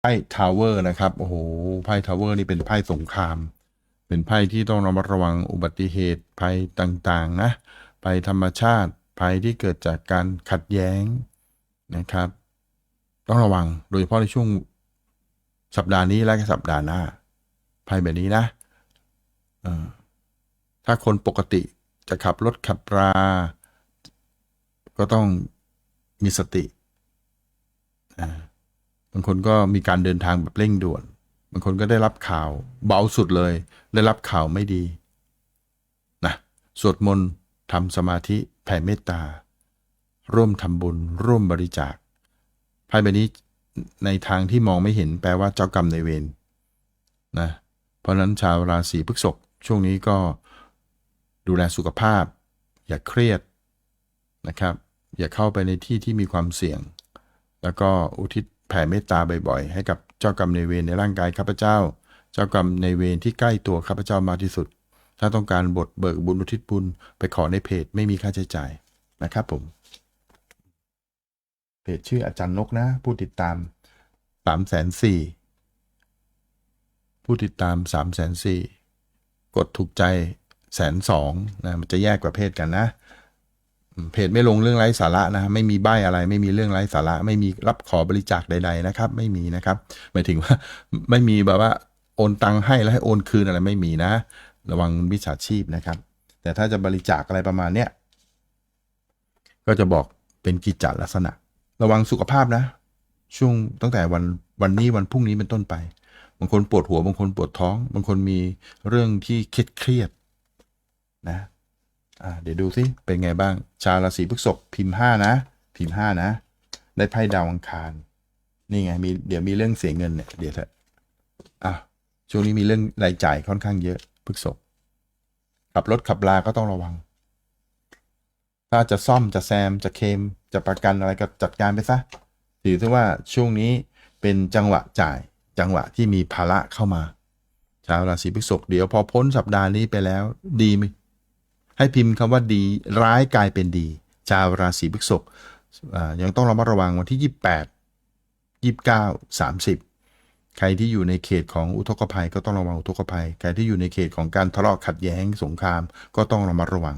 ไพ่ทาวเวอร์นะครับโอ้โหไพ่ทาวเวอร์นี่เป็นไพ่สงคราม เป็นไพ่ที่ต้องระมัดระวังอุบัติเหตุภัยต่างๆนะภัยธรรมชาติภัยที่เกิดจากการขัดแย้งนะครับ ต้องระวังโดยเฉพาะในช่วงสัปดาห์นี้และสัปดาห์หน้าภัยแบบนี้นะถ้าคนปกติจะขับรถขับรา ก็ต้องมีสติอ่า บางคนก็มีการเดินทางแบบเร่งด่วน บางคนก็ได้รับข่าวเบาสุดเลย ได้รับข่าวไม่ดีนะสวดมนต์ทำสมาธิแผ่เมตตา ร่วมทำบุญ ร่วมบริจาคไพ่ใบนี้ในทางที่มองไม่เห็นแปลว่าเจ้ากรรมในายเวรนะเพราะฉะนั้นชาวราศีพฤษภช่วงนี้ก็ดูแลสุขภาพ อย่าเครียดนะครับ อย่าเข้าไปในที่ที่มีความเสี่ยง แล้วก็อุทิศ แผ่เมตตาบ่อยๆ ให้กับเจ้ากรรมในเวรในร่างกายข้าพเจ้า เจ้ากรรมในเวรที่ใกล้ตัวข้าพเจ้ามากที่สุด ถ้าต้องการบทเบิกบุญอุทิศบุญไปขอในเพจไม่มีค่าใช้จ่ายนะครับผม เพจชื่ออาจารย์นกนะ ผู้ติดตามสามแสนสี่ผู้ติดตามสามแสนสี่กดถูกใจแสนสองนะมันจะแยกประเภทกันนะ เพจไม่ลงเรื่องไร้สาระนะไม่มีใบอะไร ไม่มีเรื่องไร้สาระ ไม่มีรับขอบริจาคใด ๆ นะครับ ไม่มีนะครับหมายถึงว่าไม่มีแบบว่าโอนตังค์ให้แล้วให้โอนคืนอะไรไม่มีนะ ระวังมิจฉาชีพนะครับ แต่ถ้าจะบริจาคอะไรประมาณเนี้ยก็จะบอกเป็นกิจจลักษณะ ระวังสุขภาพนะ ช่วงตั้งแต่วันวันนี้วันพรุ่งนี้เป็นต้นไปบางคนปวดหัวบางคนปวดท้อง บางคนมีเรื่องที่เครียดเครียดนะ เดี๋ยวดูสิเป็นไงบ้าง ชาวราศีพฤษภพิมพ์ห้านะ พิมพ์ห้านะ ได้ไพ่ดาวอังคาร นี่ไงมีเดี๋ยวมีเรื่องเสียเงินเนี่ยเดี๋ยวเถอะอะช่วงนี้มีเรื่องรายจ่ายค่อนข้างเยอะพฤษภขับรถขับลาก็ต้องระวัง ถ้าจะซ่อมจะแซมจะเคม จะประกันอะไรก็จัดการไปซะถือซะว่าช่วงนี้เป็นจังหวะจ่าย จังหวะที่มีภาระเข้ามา ชาวราศีพฤษภเดี๋ยวพอพ้นสัปดาห์นี้ไปแล้ว ดีไหม ให้พิมพ์คำว่าดีร้ายกลายเป็นดี ชาวราศีพฤษภยังต้องระมัดระวังวันที่ 28 29 30 ใครที่อยู่ในเขตของอุทกภัยก็ต้องระวังอุทกภัย ใครที่อยู่ในเขตของการทะเลาะขัดแย้งสงคราม ก็ต้องระมัดระวัง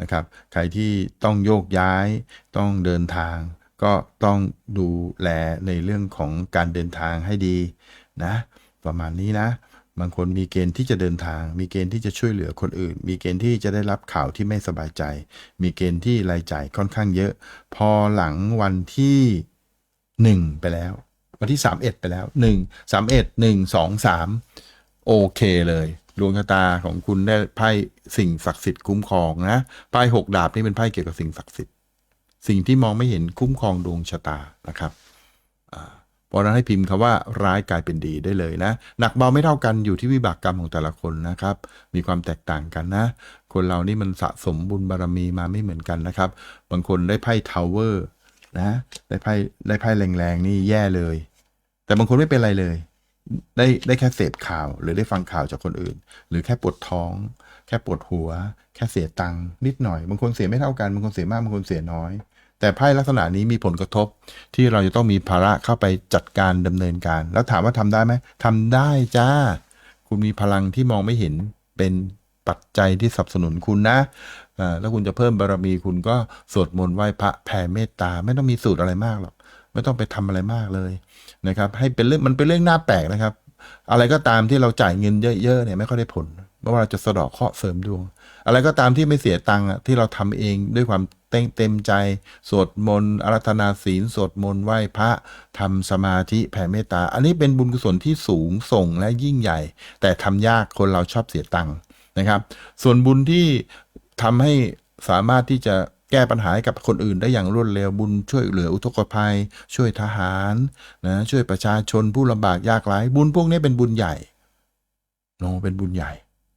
นะครับ ใครที่ต้องโยกย้าย ต้องเดินทาง ก็ต้องดูแลในเรื่องของการเดินทางให้ดีนะ ประมาณนี้นะ บางคนมีเกณฑ์ที่จะเดินทาง มีเกณฑ์ที่จะช่วยเหลือคนอื่น มีเกณฑ์ที่จะได้รับข่าวที่ไม่สบายใจ มีเกณฑ์ที่รายจ่ายค่อนข้างเยอะ พอหลังวันที่หนึ่งไปแล้ว วันที่สามเอ็ดไปแล้วหนึ่งสามเอ็ดหนึ่งสองสามโอเคเลยดวงชะตาของคุณได้ไพ่สิ่งศักดิ์สิทธิ์คุ้มครองนะไพ่หกดาบนี่เป็นไพ่เกี่ยวกับสิ่งศักดิ์สิทธิ์ สิ่งที่มองไม่เห็นคุ้มครองดวงชะตานะครับ เพราะนั้นให้พิมพ์คำว่าร้ายกลายเป็นดีได้เลยนะ หนักเบาไม่เท่ากันอยู่ที่วิบากกรรมของแต่ละคนนะครับ มีความแตกต่างกันนะ คนเรานี่มันสะสมบุญบารมีมาไม่เหมือนกันนะครับ บางคนได้ไพ่ทาวเวอร์นะ ได้ไพ่ได้ไพ่แรงๆนี่แย่เลย แต่บางคนไม่เป็นไรเลย ได้ได้แค่เสพข่าว หรือได้ฟังข่าวจากคนอื่น หรือแค่ปวดท้อง แค่ปวดหัว แค่เสียตังค์นิดหน่อย บางคนเสียไม่เท่ากัน บางคนเสียมาก บางคนเสียน้อย แต่ไพ่ลักษณะนี้มีผลกระทบ ที่เราจะต้องมีภาระเข้าไปจัดการดำเนินการ แล้วถามว่าทำได้ไหมทำได้จ้า คุณมีพลังที่มองไม่เห็นเป็นปัจจัยที่สนับสนุนคุณนะแล้วคุณจะเพิ่มบารมีคุณก็สวดมนต์ไหว้พระแผ่เมตตา ไม่ต้องมีสูตรอะไรมากหรอกไม่ต้องไปทำอะไรมากเลยนะครับ ให้เป็นเรื่องมันเป็นเรื่องน่าแปลกนะครับ อะไรก็ตามที่เราจ่ายเงินเยอะๆเนี่ยไม่ค่อยได้ผล ไม่ว่าเราจะสะดอกเคราะห์เสริมดวง อะไรก็ตามที่ไม่เสียตังค์ที่เราทำเองด้วยความเต็มเต็มใจ สวดมนต์อารัธนาศีล สวดมนต์ไหว้พระทำสมาธิแผ่เมตตา อันนี้เป็นบุญกุศลที่สูงส่งและยิ่งใหญ่ แต่ทำยากคนเราชอบเสียตังค์นะครับ ส่วนบุญที่ทำให้สามารถที่จะแก้ปัญหาให้กับคนอื่นได้อย่างรวดเร็วบุญช่วยเหลืออุทกภัย ช่วยทหารนะช่วยประชาชนผู้ลำบากยากไร้บุญพวกนี้เป็นบุญใหญ่โนาะเป็นบุญใหญ่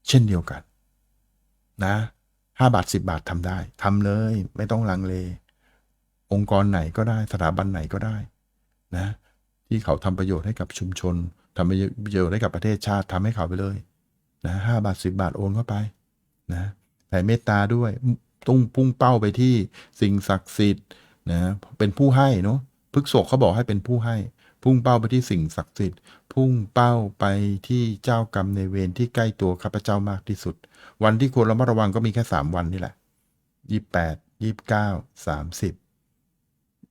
เช่นเดียวกัน นะห้าบาทสิบาททำได้ทำเลย ไม่ต้องลังเล องค์กรไหนก็ได้สถาบันไหนก็ได้ นะ ที่เขาทำประโยชน์ให้กับชุมชนทำประโยชน์ให้กับประเทศชาติทำให้เขาไปเลย นะห้าบาทสิบาทโอนเข้าไป นะแผ่เมตตาด้วยตุ้งพุ่งเป้าไปที่สิ่งศักดิ์สิทธิ์นะเป็นผู้ให้เนาะพฤกษกเขาบอกให้เป็นผู้ให้ พุ่งเป้าไปที่สิ่งศักดิ์สิทธิ์ พุ่งเป้าไปที่เจ้ากรรมในเวรที่ใกล้ตัวข้าพเจ้ามากที่สุด วันที่ควรระมัดระวังก็มีแค่สามวันนี่แหละยี่แปดยี่เก้าสามสิบ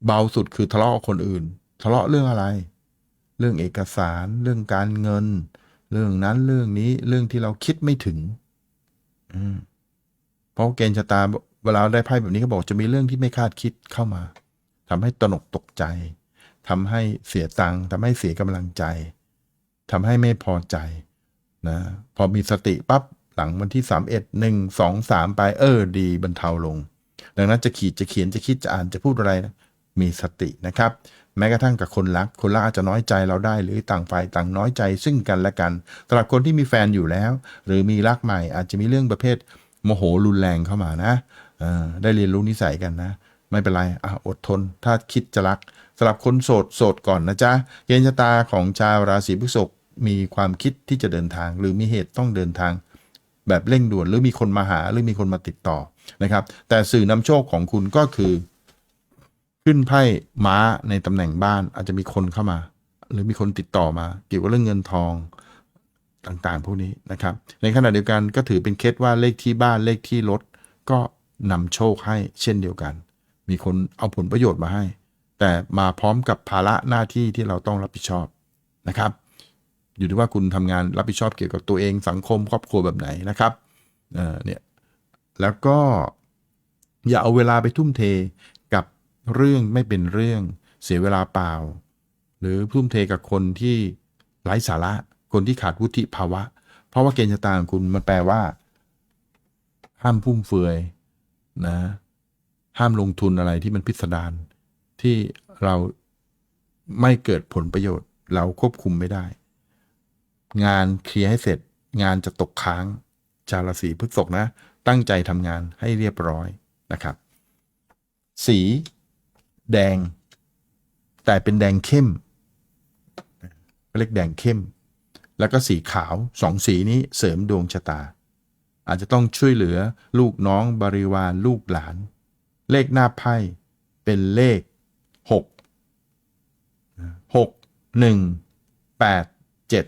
เบาสุดคือทะเลาะกับคนอื่น ทะเลาะเรื่องอะไร เรื่องเอกสาร เรื่องการเงิน เรื่องนั้นเรื่องนี้เรื่องที่เราคิดไม่ถึง อืมเพราะเกณฑ์ชะตาเวลาได้ไพ่แบบนี้ก็บอกจะมีเรื่องที่ไม่คาดคิดเข้ามาทำให้ตนกตกใจ ทำให้เสียตังค์ทำให้เสียกำลังใจทำให้ไม่พอใจนะพอมีสติปั๊บหลังวันที่สามเอ็ดหนึ่งสองสามไปเออดีบรรเทาลง ดังนั้นจะขีดจะเขียนจะคิดจะอ่านจะพูดอะไรนะมีสตินะครับ แม้กระทั่งกับคนรัก คนรักอาจจะน้อยใจเราได้ หรือต่างฝ่ายต่างน้อยใจซึ่งกันและกันสำหรับคนที่มีแฟนอยู่แล้ว หรือมีรักใหม่อาจจะมีเรื่องประเภทโมโหรุนแรงเข้ามานะได้เรียนรู้นิสัยกันนะ ไม่เป็นไรอะอดทน ถ้าคิดจะรักำหรับคนโสดโสดก่อนนะจ๊ะเกณฑ์ชะตาของชาวราศีพฤษภมีความคิดที่จะเดินทาง หรือมีเหตุต้องเดินทาง แบบเร่งด่วนหรือมีคนมาหาหรือมีคนมาติดต่อนะครับ แต่สื่อนำโชคของคุณก็คือ ขึ้นไพ่ม้าในตำแหน่งบ้าน อาจจะมีคนเข้ามา หรือมีคนติดต่อมา เกี่ยวกับเรื่องเงินทองต่างๆ พวกนี้นะครับ ในขณะเดียวกันก็ถือเป็นเคสว่าเลขที่บ้านเลขที่รถก็นำโชคให้เช่นเดียวกัน มีคนเอาผลประโยชน์มาให้ แต่มาพร้อมกับภาระหน้าที่ที่เราต้องรับผิดชอบนะครับ อยู่ที่ว่าคุณทำงานรับผิดชอบเกี่ยวกับตัวเองสังคมครอบครัวแบบไหนนะครับเออเนี่ยแล้วก็อย่าเอาเวลาไปทุ่มเทกับเรื่องไม่เป็นเรื่องเสียเวลาเปล่า หรือทุ่มเทกับคนที่ไร้สาระคนที่ขาดวุฒิภาวะ เพราะว่าเกณฑ์ชะตาของคุณมันแปลว่า ห้ามฟุ่มเฟือยนะ ห้ามลงทุนอะไรที่มันพิสดาร ที่เราไม่เกิดผลประโยชน์ เราควบคุมไม่ได้ งานเคลียร์ให้เสร็จ งานจะตกค้าง ชาวราศีพฤษภนะ ตั้งใจทำงานให้เรียบร้อยนะครับ สี แดง แต่เป็นแดงเข้มเรียกแดงเข้ม แล้วก็สีขาวสองสีนี้เสริมดวงชะตา อาจจะต้องช่วยเหลือลูกน้องบริวารลูกหลาน เลขหน้าไพ่เป็นเลข หกหกหนึ่งแปดเจ็ด